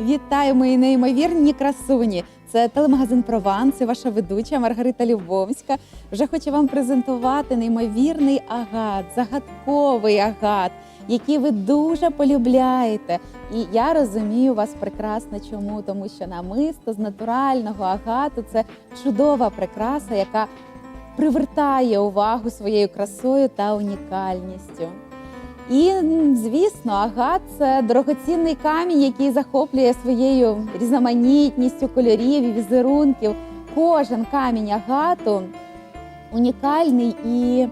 Вітаю, мої неймовірні красуні! Це телемагазин Прованс і ваша ведуча Маргарита Любомська. Вже хочу вам презентувати неймовірний агат, загадковий агат, який ви дуже полюбляєте. І я розумію вас прекрасно. Чому? Тому що намисто з натурального агату це чудова прикраса, яка привертає увагу своєю красою та унікальністю. І, звісно, агат це дорогоцінний камінь, який захоплює своєю різноманітністю кольорів і візерунків. Кожен камінь агату унікальний і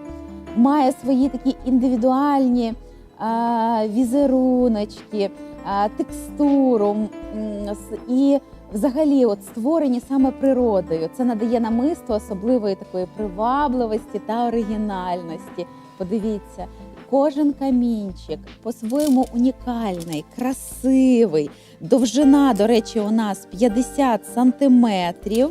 має свої такі індивідуальні візеруночки, текстуру і взагалі от створені саме природою. Це надає намисту особливої такої привабливості та оригінальності. Подивіться, кожен камінчик по-своєму унікальний, красивий. Довжина, до речі, у нас 50 сантиметрів.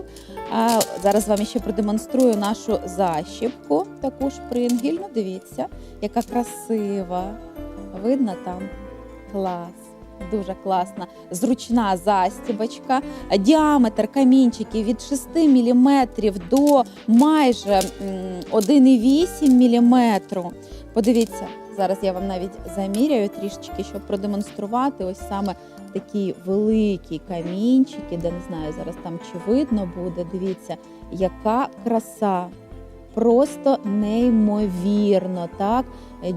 А, зараз вам ще продемонструю нашу защіпку, таку шпрингель. Ну, дивіться, яка красива. Видно там? Клас. Дуже класна, зручна застібочка. Діаметр камінчиків від 6 мм до майже 1,8 мм. Подивіться, зараз я вам навіть заміряю трішечки, щоб продемонструвати ось саме такі великі камінчики, де не знаю, зараз там чи видно буде. Дивіться, яка краса. Просто неймовірно, так?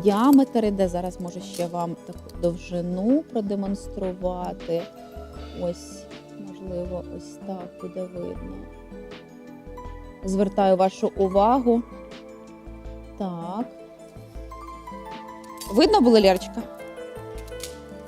Діаметр іде. Зараз можу ще вам таку довжину продемонструвати. Ось, можливо, ось так буде видно. Звертаю вашу увагу. Так. Видно було, Лєрочка?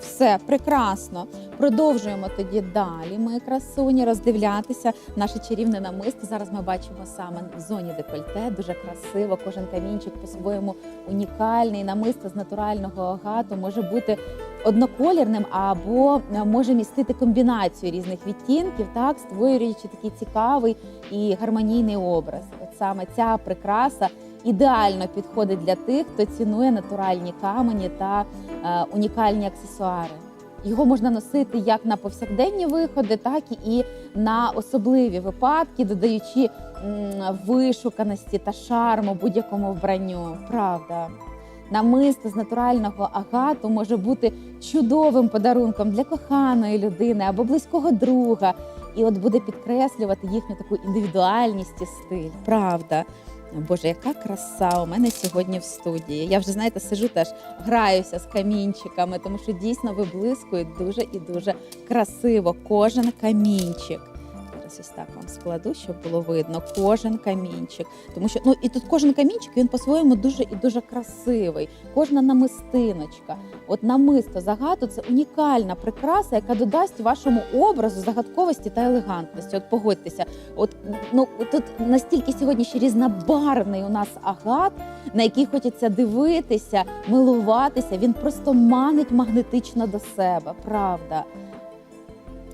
Все, прекрасно. Продовжуємо тоді далі. Ми красуні роздивлятися наше чарівне намисто. Зараз ми бачимо саме в зоні декольте. Дуже красиво. Кожен камінчик по-своєму унікальний. Намисто з натурального агату може бути одноколірним або е, може містити комбінацію різних відтінків, так створюючи такий цікавий і гармонійний образ. От саме ця прикраса ідеально підходить для тих, хто цінує натуральні камені та е, унікальні аксесуари. Його можна носити як на повсякденні виходи, так і на особливі випадки, додаючи вишуканості та шарму будь-якому вбранню. Правда. Намисто з натурального агату може бути чудовим подарунком для коханої людини або близького друга, і от буде підкреслювати їхню таку індивідуальність і стиль. Правда. Боже, яка краса у мене сьогодні в студії. Я вже знаєте, сижу теж граюся з камінчиками, тому що дійсно виблискують дуже і дуже красиво кожен камінчик. Зараз ось так вам складу, щоб було видно кожен камінчик. Тому що ну і тут кожен камінчик він по-своєму дуже і дуже красивий. Кожна намистиночка. От намисто загату це унікальна прикраса, яка додасть вашому образу загадковості та елегантності. От погодьтеся, от ну тут настільки сьогодні ще різнобарвний у нас агат, на який хочеться дивитися, милуватися. Він просто манить магнетично до себе, правда.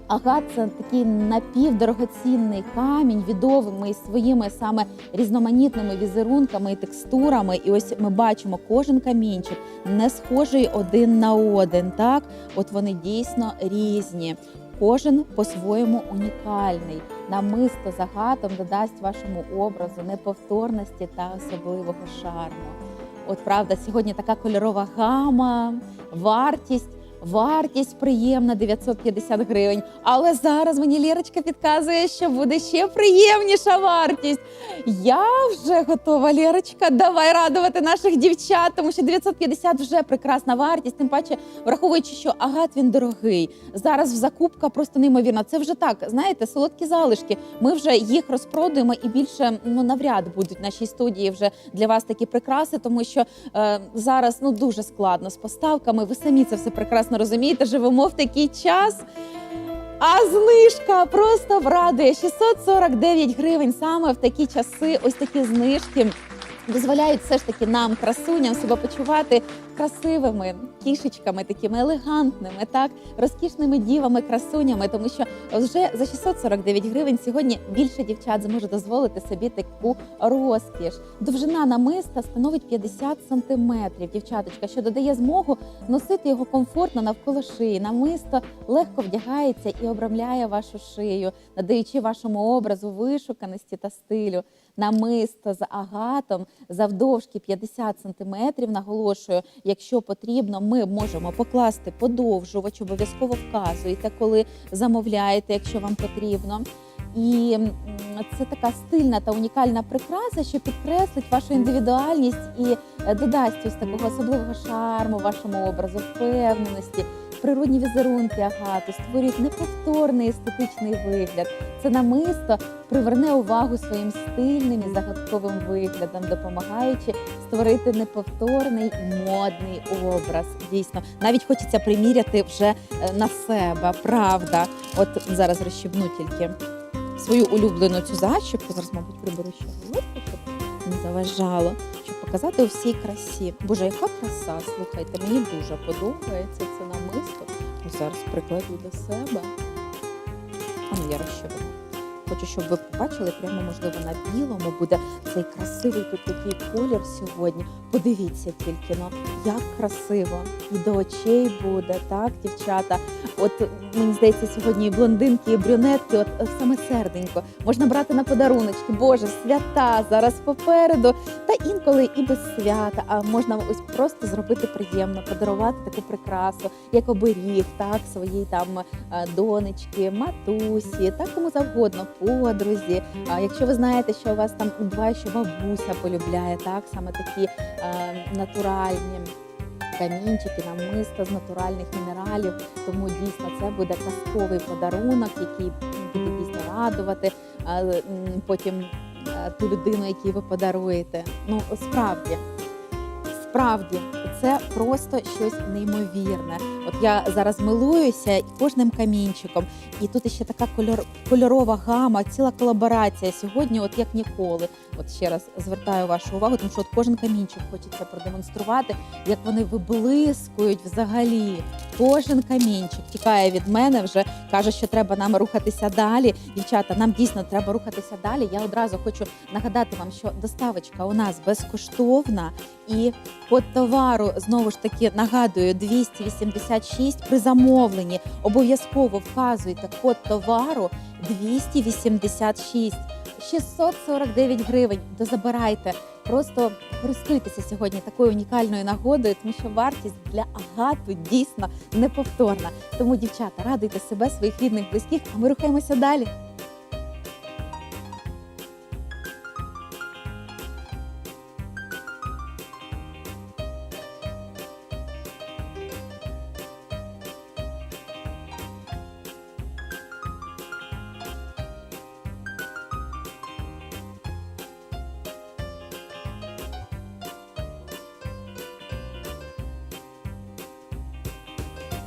Агат це такий напівдорогоцінний камінь, відомий своїми саме різноманітними візерунками і текстурами. І ось ми бачимо кожен камінчик не схожий один на один. Так, от вони дійсно різні. Кожен по-своєму унікальний. Намисто з агатом додасть вашому образу неповторності та особливого шарму. От правда, сьогодні така кольорова гама, вартість. Вартість приємна 950 гривень. Але зараз мені Лірочка підказує, що буде ще приємніша вартість. Я вже готова, Лірочка. Давай радувати наших дівчат, тому що 950 вже прекрасна вартість. Тим паче, враховуючи, що агат він дорогий. Зараз в закупка просто неймовірна. Це вже так, знаєте, солодкі залишки. Ми вже їх розпродуємо і більше ну навряд будуть нашій студії вже для вас такі прикраси, тому що е, зараз ну дуже складно з поставками. Ви самі це все прекрасно розумієте. Живемо в такий час. А знижка просто врадує 649 гривень саме в такі часи. Ось такі знижки дозволяють все ж таки нам, красуням, себе почувати красивими кішечками, такими елегантними, так розкішними дівами, красунями, тому що вже за 649 гривень сьогодні більше дівчат зможе дозволити собі таку розкіш. Довжина намиста становить 50 сантиметрів, дівчаточка, що додає змогу носити його комфортно навколо шиї. Намисто легко вдягається і обрамляє вашу шию, надаючи вашому образу вишуканості та стилю. Намисто з агатом завдовжки 50 сантиметрів. Наголошую, якщо потрібно, ми можемо покласти подовжувач, обов'язково вказуєте, коли замовляєте, якщо вам потрібно. І це така стильна та унікальна прикраса, що підкреслить вашу індивідуальність і е, додасть ось такого особливого шарму вашому образу, впевненості. Природні візерунки агату створюють неповторний естетичний вигляд. Це намисто приверне увагу своїм стильним і загадковим виглядом, допомагаючи створити неповторний модний образ. Дійсно, навіть хочеться приміряти вже е, на себе. Правда, от зараз розщебну тільки свою улюблену цю защіпку. Зараз, мабуть, приберу ще волосся, щоб не заважало, показати у всій красі. Боже, яка краса! Слухайте, мені дуже подобається це намисто. Зараз прикладу до себе. А ну я розщебну. Хочу, щоб ви побачили, прямо можливо на білому буде цей красивий тут такий колір сьогодні. Подивіться тільки, ну як красиво і до очей буде, так, дівчата. От мені здається, сьогодні і блондинки, і брюнетки, от саме серденько можна брати на подаруночки. Боже, свята зараз попереду. Та інколи і без свята. А можна ось просто зробити приємно, подарувати таку прикрасу, як оберіг, так своїй там е, донечки, матусі, так кому завгодно, подрузі. А якщо ви знаєте, що у вас там буває, що бабуся полюбляє, так саме такі натуральні. Камінчики, намиста з натуральних мінералів, тому дійсно це буде казковий подарунок, який буде дійсно радувати потім е, ту людину, якій ви подаруєте. Ну справді, справді, це просто щось неймовірне. От я зараз милуюся кожним камінчиком, і тут ще така кольор, кольорова гама, ціла колаборація сьогодні, от як ніколи. От ще раз звертаю вашу увагу, тому що от кожен камінчик хочеться продемонструвати, як вони виблискують взагалі. Кожен камінчик тікає від мене, вже каже, що треба нам рухатися далі. Дівчата, нам дійсно треба рухатися далі. Я одразу хочу нагадати вам, що доставочка у нас безкоштовна, і код товару знову ж таки нагадую 286 при замовленні. Обов'язково вказуйте код товару 286. 649 гривень. Дозабирайте. Просто користуйтеся сьогодні такою унікальною нагодою, тому що вартість для агату дійсно неповторна. Тому, дівчата, радуйте себе, своїх рідних, близьких, а ми рухаємося далі.